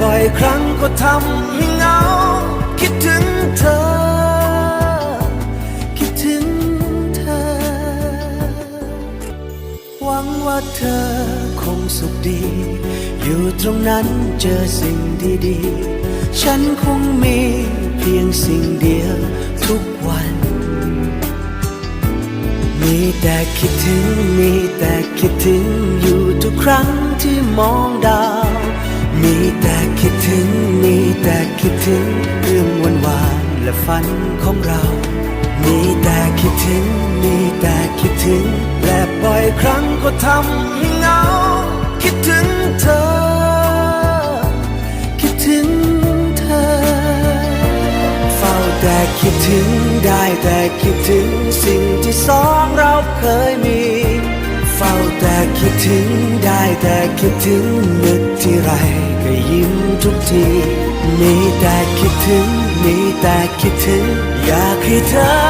บ่อยครั้งก็ทำให้เหงา คิดถึงเธอ คิดถึงเธอ หวังว่าเธอคงสุขดี อยู่ตรงนั้นเจอสิ่งดีๆ ฉันคงมีเพียงสิ่งเดียวทุกวัน มีแต่คิดถึง มีแต่คิดถึงอยู่ทุกครั้งที่มองดาว มีแต่คิดถึง มีแต่คิดถึงเรื่องวันวานและฝันของเรา มีแต่คิดถึง มีแต่คิดถึง และบ่อยครั้งก็ทำให้เหงา คิดถึงเธอ คิดถึงเธอ เฝ้าแต่คิดถึง ได้แต่คิดถึง สิ่งที่สองเราเคยมี เฝ้าแต่คิดถึง ได้แต่คิดถึงนึกที่ไรก็ยิ้มทุกทีมีแต่คิดถึงมีแต่คิดถึง อยากให้เธอ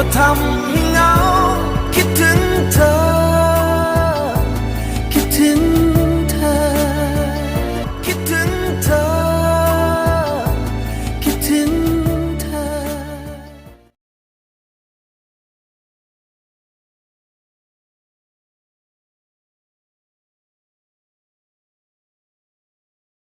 ก็ทำให้